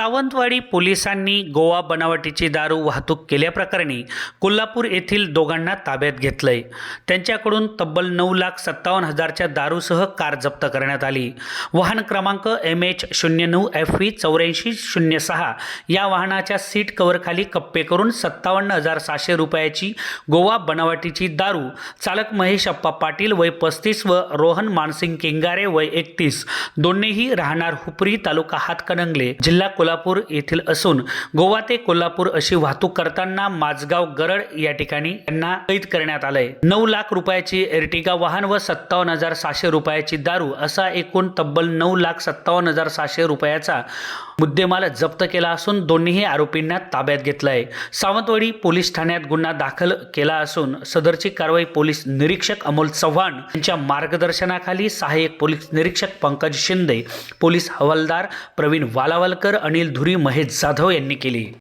सावंतवाडी पोलिसांनी गोवा बनावटीची दारू वाहतूक केल्याप्रकरणी कोल्हापूर येथील दोघांना ताब्यात घेतलंय. त्यांच्याकडून तब्बल नऊ लाख सत्तावन्न हजारच्या दारूसह कार जप्त करण्यात आली. वाहन क्रमांक एम एच शून्य नऊ एफ व्ही चौऱ्याऐंशी शून्य सहा या वाहनाच्या सीट कव्हरखाली कप्पे करून सत्तावन्न हजार सहाशे रुपयाची गोवा बनावटीची दारू चालक महेश अप्पा पाटील वय पस्तीस व रोहन मानसिंग केंगारे वय एकतीस दोन्हीही राहणार हुपरी तालुका हातकणंगले जिल्हा कोल्हापूर येथील असून गोवा ते कोल्हापूर अशी वाहतूक करताना माझगाव गरड या ठिकाणी त्यांना कैद करण्यात आलंय. नऊ लाख रुपयाची एर्टिगा वाहन व सत्तावन्न हजार सहाशे रुपयाची दारू असा एकूण तब्बल नऊ लाख सत्तावन्न हजार सहाशे रुपयाचा मुद्देमाल जप्त केला असून दोन्हीही आरोपींना ताब्यात घेतलंय. सावंतवाडी पोलीस ठाण्यात गुन्हा दाखल केला असून सदरची कारवाई पोलीस निरीक्षक अमोल चव्हाण यांच्या मार्गदर्शनाखाली सहाय्यक पोलीस निरीक्षक पंकज शिंदे पोलीस हवालदार प्रवीण वालावलकर आणि वडील धुरी महेश जाधव यांनी केली.